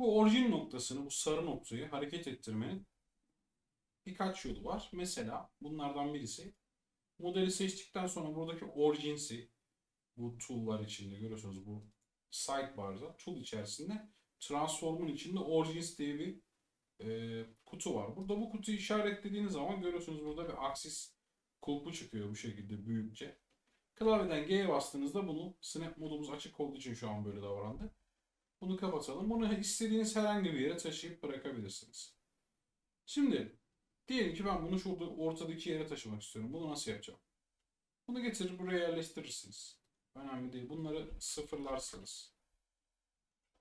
Bu orijin noktasını, bu sarı noktayı hareket ettirmenin birkaç yolu var. Mesela bunlardan birisi modeli seçtikten sonra buradaki orijinsi bu tool'lar içinde görüyorsunuz bu sidebar'da tool içerisinde transform'un içinde origins diye bir e, kutu var. Burada bu kutuyu işaretlediğiniz zaman görüyorsunuz burada bir aksis kulpu çıkıyor bu şekilde büyükçe. Klavyeden G'ye bastığınızda bunu snap modumuz açık olduğu için şu an böyle davrandı. Bunu kapatalım. Bunu istediğiniz herhangi bir yere taşıyıp bırakabilirsiniz. Şimdi diyelim ki ben bunu şurada ortadaki yere taşımak istiyorum. Bunu nasıl yapacağım? Bunu getirir buraya yerleştirirsiniz. Önemli değil. Bunları sıfırlarsınız.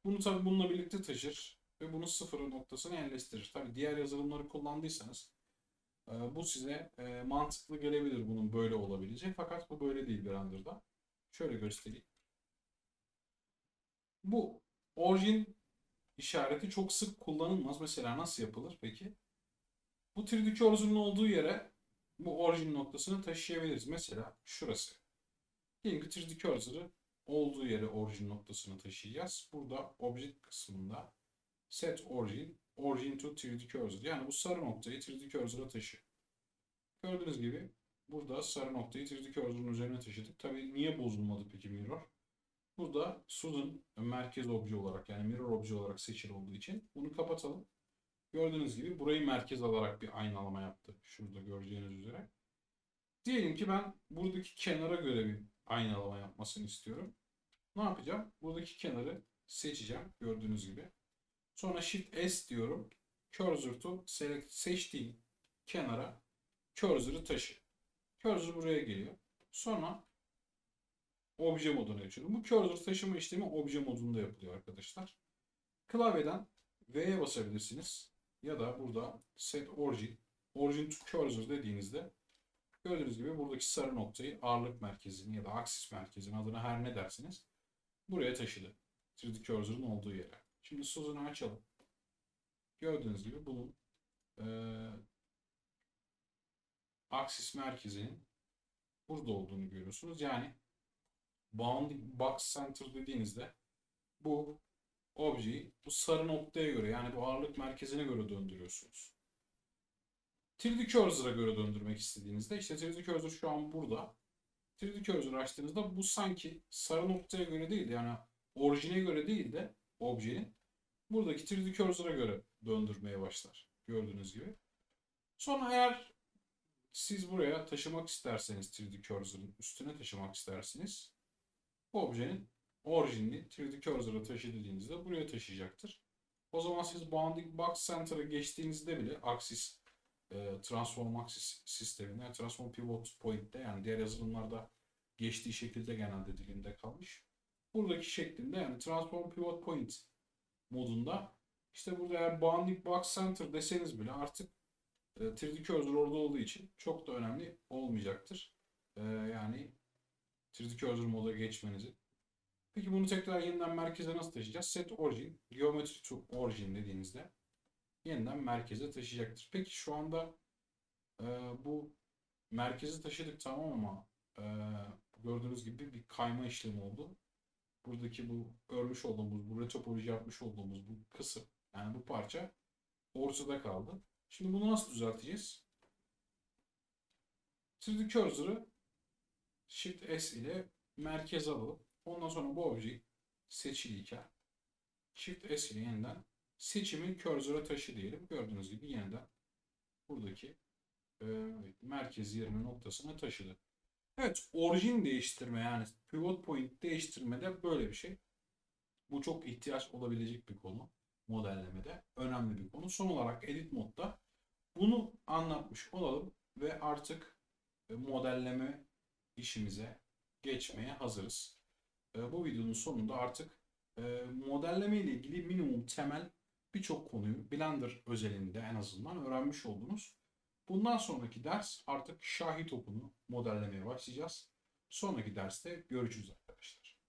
Bunu tabi bununla birlikte taşır ve bunu sıfır noktasına yerleştirir. Tabi diğer yazılımları kullandıysanız e, bu size e, mantıklı gelebilir bunun böyle olabileceği. Fakat bu böyle değil Blender'da. Şöyle göstereyim. Bu orijin işareti çok sık kullanılmaz. Mesela nasıl yapılır peki? Bu 3D cursor'un olduğu yere bu orijin noktasını taşıyabiliriz. Mesela şurası. Diyelim ki 3D cursor'ı olduğu yere orijin noktasını taşıyacağız. Burada object kısmında set origin, origin to 3D cursor. Yani bu sarı noktayı 3D cursor'a taşı. Gördüğünüz gibi burada sarı noktayı 3D cursor'ın üzerine taşıdık. Tabii niye bozulmadı peki mirror? Burada Susan merkez obje olarak yani mirror obje olarak seçili olduğu için bunu kapatalım. Gördüğünüz gibi burayı merkez alarak bir aynalama yaptı. Şurada göreceğiniz üzere. Diyelim ki ben buradaki kenara göre bir aynalama yapmasını istiyorum. Ne yapacağım? Buradaki kenarı seçeceğim gördüğünüz gibi. Sonra Shift S diyorum. Cursor to select seçtiğim kenara cursor'ı taşı. Cursor buraya geliyor. Sonra obje moduna geçiyorum. Bu cursor taşıma işlemi obje modunda yapılıyor arkadaşlar. Klavyeden V'ye basabilirsiniz. Ya da burada set origin, origin to cursor dediğinizde gördüğünüz gibi buradaki sarı noktayı ağırlık merkezini ya da aksis merkezini adına her ne dersiniz buraya taşıdı. 3D cursor'ın olduğu yere. Şimdi Susan'ı açalım. Gördüğünüz gibi bunun eee aksis merkezinin burada olduğunu görüyorsunuz. Yani bounding box center dediğinizde bu objeyi bu sarı noktaya göre yani bu ağırlık merkezine göre döndürüyorsunuz. 3D cursor'a göre döndürmek istediğinizde işte 3D cursor şu an burada. 3D cursor açtığınızda bu sanki sarı noktaya göre değil de yani orijine göre değil de objenin buradaki 3D cursor'a göre döndürmeye başlar. Gördüğünüz gibi. Sonra eğer siz buraya taşımak isterseniz 3D cursor'ın üstüne taşımak isterseniz bu objenin orijinini 3D cursor'a taşı dediğinizde buraya taşıyacaktır. O zaman siz bounding box center'a geçtiğinizde bile aksis e, transform aksis sistemine transform pivot point'te yani diğer yazılımlarda geçtiği şekilde genelde dilinde kalmış. Buradaki şeklinde yani transform pivot point modunda işte burada eğer bounding box center deseniz bile artık e, 3D cursor orada olduğu için çok da önemli olmayacaktır. E, yani 3D cursor moda geçmenizi. Peki bunu tekrar yeniden merkeze nasıl taşıyacağız? Set origin, geometry to origin dediğinizde yeniden merkeze taşıyacaktır. Peki şu anda e, bu merkeze taşıdık tamam ama e, gördüğünüz gibi bir kayma işlemi oldu. Buradaki bu örmüş olduğumuz, bu retopoloji yapmış olduğumuz bu kısım yani bu parça ortada kaldı. Şimdi bunu nasıl düzelteceğiz? 3D cursor'ı Shift S ile merkeze alalım. Ondan sonra bu objeyi seçiliyken Shift S ile yeniden seçimi cursor'a taşı diyelim. Gördüğünüz gibi yeniden buradaki e, merkez yerine noktasına taşıdı. Evet, orijin değiştirme yani pivot point değiştirme de böyle bir şey. Bu çok ihtiyaç olabilecek bir konu modellemede. Önemli bir konu. Son olarak edit modda bunu anlatmış olalım ve artık e, modelleme işimize geçmeye hazırız. E, Bu videonun sonunda artık e, modelleme ile ilgili minimum temel birçok konuyu Blender özelinde en azından öğrenmiş oldunuz. Bundan sonraki ders artık şahit topunu modellemeye başlayacağız. Sonraki derste görüşürüz arkadaşlar.